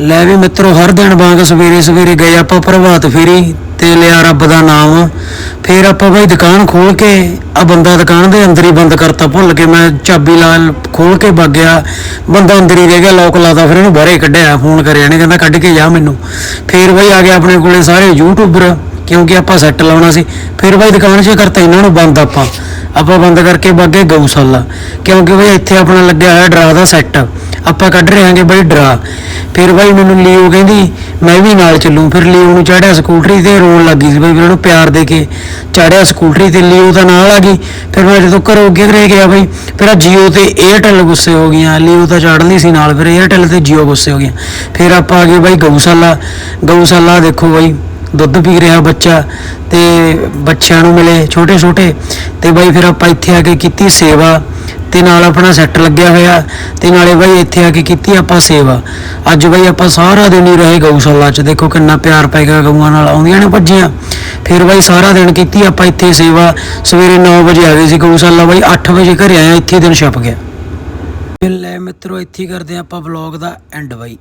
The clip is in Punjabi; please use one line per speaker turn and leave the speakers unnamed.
ਲੈ ਵੀ ਮਿੱਤਰੋ, ਹਰ ਦਿਨ ਵਾਂਗ ਸਵੇਰੇ ਸਵੇਰੇ ਗਏ ਆਪਾਂ ਪ੍ਰਭਾਤ ਫੇਰੀ ਤੇ ਲਿਆ ਰੱਬ ਦਾ ਨਾਮ। ਫੇਰ ਆਪਾਂ ਬਈ ਦੁਕਾਨ ਖੋਲ ਕੇ ਆ ਬੰਦਾ ਦੁਕਾਨ ਦੇ ਅੰਦਰ ਹੀ ਬੰਦ ਕਰਤਾ, ਭੁੱਲ ਕੇ ਮੈਂ ਚਾਬੀ ਲਾ ਖੋਲ ਕੇ ਵਗ ਗਿਆ। ਬੰਦਾ ਅੰਦਰ ਹੀ ਰਹਿ ਗਿਆ ਲੋਕ ਲਾਤਾ, ਫਿਰ ਇਹਨੂੰ ਬਾਹਰੇ ਕੱਢਿਆ ਫੋਨ ਕਰਿਆ ਨੇ, ਕਹਿੰਦਾ ਕੱਢ ਕੇ ਜਾ ਮੈਨੂੰ। ਫੇਰ ਬਈ ਆ ਗਿਆ ਆਪਣੇ ਕੋਲੇ ਸਾਰੇ ਯੂਟਿਊਬਰ ਕਿਉਂਕਿ ਆਪਾਂ ਸੈੱਟ ਲਾਉਣਾ ਸੀ। ਫਿਰ ਬਾਈ ਦੁਕਾਨ 'ਚ ਕਰਤਾ, ਇਹਨਾਂ ਨੂੰ ਬੰਦ ਆਪਾਂ। ਆਪਾਂ ਬੰਦ ਕਰਕੇ ਬਾਗੇ ਗਊਸ਼ਾਲਾ। ਕਿਉਂਕਿ ਬਈ ਇੱਥੇ ਆਪਣਾ ਲੱਗਿਆ ਹੋਇਆ ਡਰਾ ਦਾ ਸੈੱਟ ਆਪਾਂ ਕੱਢ ਰਹੇ ਹਾਂਗੇ ਬਈ ਡਰਾ। ਫਿਰ ਬਾਈ ਮੈਨੂੰ ਲੀਓ ਕਹਿੰਦੀ, ਮੈਂ ਵੀ ਨਾਲ ਚੱਲੂ। ਫਿਰ ਲੀਓ ਨੂੰ ਚੜਿਆ ਸਕੂਟਰੀ ਤੇ ਰੋਣ ਲੱਗੀ ਸੀ ਬਾਈ, ਫਿਰ ਉਹਨੂੰ ਪਿਆਰ ਦੇ ਕੇ ਚੜਿਆ ਸਕੂਟਰੀ ਤੇ ਲੀਓ ਤਾਂ ਨਾਲ ਆ ਗਈ। ਫਿਰ ਮੈਂ ਜਦੋਂ ਘਰੋਂ ਅੱਗੇ ਰਹਿ ਗਿਆ ਬਈ, ਫਿਰ ਆ ਜੀਓ ਤੇ 에ਅਰਟੈਲ ਗੁੱਸੇ ਹੋ ਗਈਆਂ। ਲੀਓ ਤਾਂ ਚੜ੍ਹਨੀ ਸੀ ਨਾਲ, ਫਿਰ 에ਅਰਟੈਲ ਤੇ ਜੀਓ ਗੁੱਸੇ ਹੋ ਗਈਆਂ। ਫਿਰ ਆਪਾਂ ਆ ਗਏ ਬਾਈ ਗਊਸ਼ਾਲਾ। ਗਊਸ਼ਾਲਾ ਦੇਖੋ ਬਾਈ, ਦੁੱਧ ਪੀ ਰਿਹਾ ਬੱਚਾ ਤੇ ਬੱਚਿਆਂ ਨੂੰ ਮਿਲੇ ਛੋਟੇ ਛੋਟੇ ਤੇ ਬਾਈ ਫਿਰ ਆਪਾਂ ਇੱਥੇ ਆ ਕੇ ਕੀਤੀ ਸੇਵਾ। ਤੇ ਨਾਲ ਆਪਣਾ ਸੈੱਟ ਲੱਗਿਆ ਹੋਇਆ ਤੇ ਨਾਲੇ ਬਾਈ ਇੱਥੇ ਆ ਕੇ ਕੀਤੀ ਆਪਾਂ ਸੇਵਾ। ਅੱਜ ਬਾਈ ਆਪਾਂ ਸਾਰਾ ਦਿਨ ਹੀ ਰਹੇ ਗਊਸ਼ਾਲਾ 'ਚ। ਦੇਖੋ ਕਿੰਨਾ ਪਿਆਰ ਪੈ ਗਿਆ ਗਊਆਂ ਨਾਲ। ਆਉਂਦੀਆਂ ਨੇ ਭੱਜੀਆਂ। ਫਿਰ ਬਾਈ ਸਾਰਾ ਦਿਨ ਕੀਤੀ ਆਪਾਂ ਇੱਥੇ ਸੇਵਾ। ਸਵੇਰੇ 9 ਵਜੇ ਆ ਗਏ ਸੀ ਗਊਸ਼ਾਲਾ। ਬਾਈ 8 ਵਜੇ ਘਰੇ ਆਇਆ ਇੱਥੇ ਦਿਨ ਛਪ ਗਿਆ। ਲੈ ਮਿੱਤਰੋ, ਇੱਥੇ ਕਰਦੇ ਹਾਂ ਆਪਾਂ ਵਲੌਗ ਦਾ ਐਂਡ ਬਾਈ।